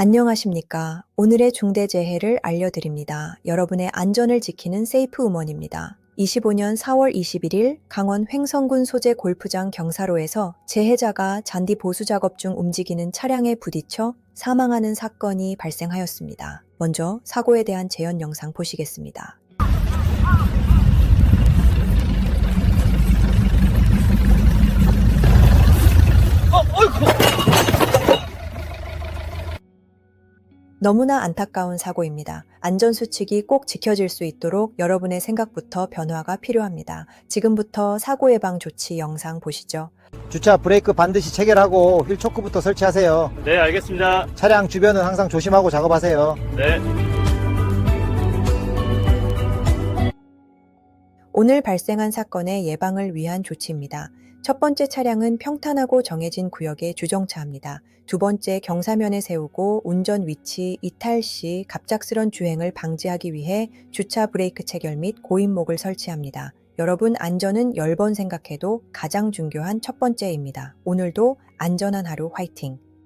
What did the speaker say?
안녕하십니까. 오늘의 중대재해를 알려드립니다. 여러분의 안전을 지키는 세이프 우먼입니다. 25년 4월 21일 강원 횡성군 소재 골프장 경사로에서 재해자가 잔디 보수 작업 중 움직이는 차량에 부딪혀 사망하는 사건이 발생하였습니다. 먼저 사고에 대한 재현 영상 보시겠습니다. 너무나 안타까운 사고입니다. 안전수칙이 꼭 지켜질 수 있도록 여러분의 생각부터 변화가 필요합니다. 지금부터 사고 예방 조치 영상 보시죠. 주차 브레이크 반드시 체결하고 휠 초크부터 설치하세요. 네, 알겠습니다. 차량 주변은 항상 조심하고 작업하세요. 네. 오늘 발생한 사건의 예방을 위한 조치입니다. 첫 번째 차량은 평탄하고 정해진 구역에 주정차합니다. 두 번째 경사면에 세우고 운전 위치 이탈 시 갑작스런 주행을 방지하기 위해 주차 브레이크 체결 및 고인목을 설치합니다. 여러분 안전은 10번 생각해도 가장 중요한 첫 번째입니다. 오늘도 안전한 하루 화이팅!